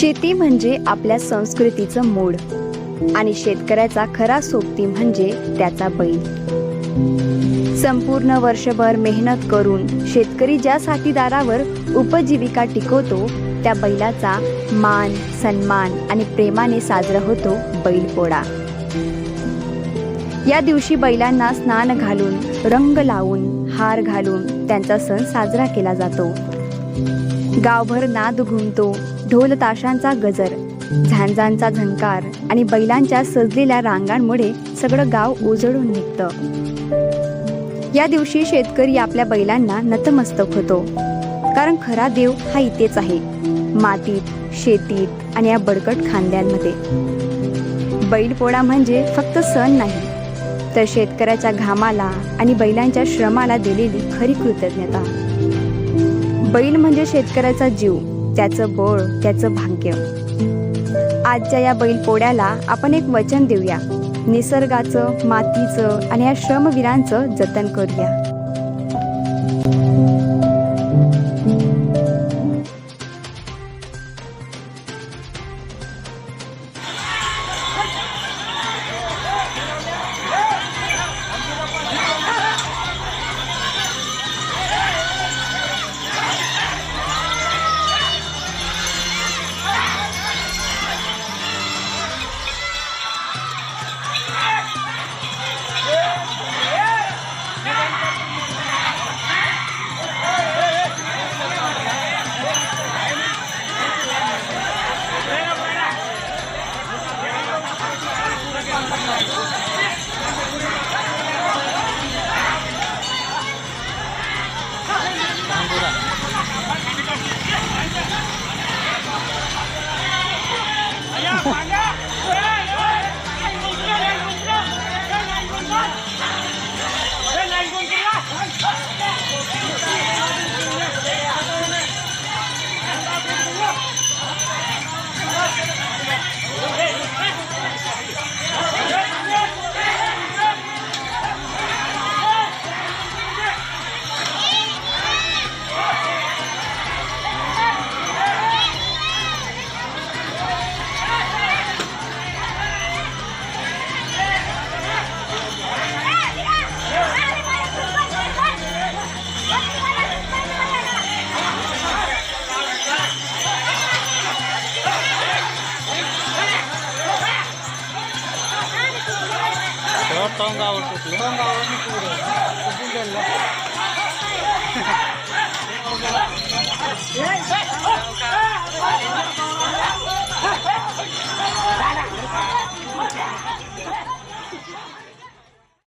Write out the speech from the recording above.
शेती म्हणजे आपल्या संस्कृतीचं मूळ. आणि शेतकऱ्याचा खरा सोबती म्हणजे त्याचा बैल. संपूर्ण वर्षभर मेहनत करून शेतकरी ज्या साथीदारावर उपजीविका टिकवतो त्या बैलाचा मान सन्मान आणि प्रेमाने साजरा होतो बैलपोळा या दिवशी बैलांना स्नान घालून रंग लावून हार घालून त्यांचा सण साजरा केला जातो. गावभर नाद घुमतो ढोल ताशांचा गजर झांजांचा झंकार आणि बैलांच्या सजलेल्या रांगांमुळे सगळं गाव उजळून निघतं. या दिवशी शेतकरी आपल्या बैलांना नतमस्तक होतो. कारण खरा देव हा इथेच आहे मातीत शेतीत आणि या बडकट खांद्यांमध्ये. बैलपोळा म्हणजे फक्त सण नाही तर शेतकऱ्याच्या घामाला आणि बैलांच्या श्रमाला दिलेली खरी कृतज्ञता. बैल म्हणजे शेतकऱ्याचा जीव त्याचं बळ त्याचं भाग्य. आजच्या या बैलपोळ्याला आपण एक वचन देऊया. निसर्गाचं मातीचं आणि या श्रमवीरांचं जतन करूया. తొంగ ఉంటుంది తొంగ ఉంటుంది